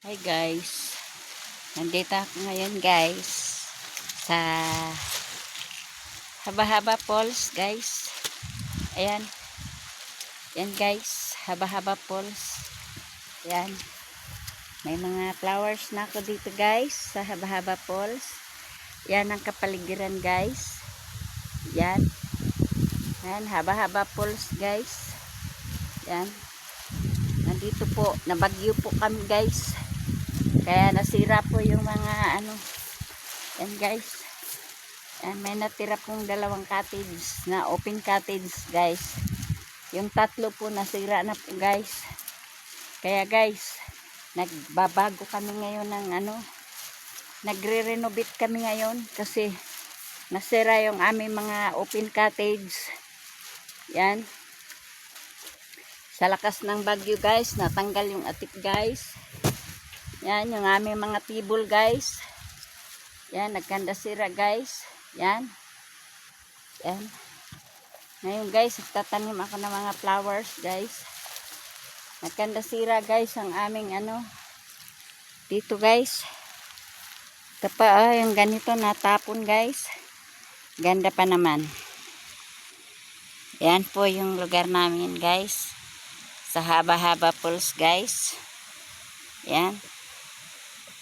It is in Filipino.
Hi guys. Nandito ako ngayon guys sa Haba-Haba Falls guys. Ayan. Yan guys. Haba-Haba Falls. Ayan. May mga flowers na ako dito guys sa Haba-Haba Falls. Yan ang kapaligiran guys. Yan. Yan. Haba-Haba Falls guys. Yan. Nandito po. Nabagyo po kami guys. Kaya nasira po yung mga ano. Yan guys. Yan, may natira pong dalawang cottage na open cottage guys. Yung tatlo po nasira na po guys. Kaya guys, nagbabago kami ngayon ng ano. Nagre-renovate kami ngayon kasi nasira yung aming mga open cottage. Yan. Sa lakas ng bagyo guys, natanggal yung atik guys. Yan, yung aming mga tibol guys. Yan, nagkanda sira guys. Yan. Yan. Ngayon guys, tatanim ako ng mga flowers guys. Nagkanda sira guys ang aming ano. Dito guys. Ito pa ah, yung ganito natapon guys. Ganda pa naman. Yan po yung lugar namin guys. Sa haba-haba pools guys. Yan.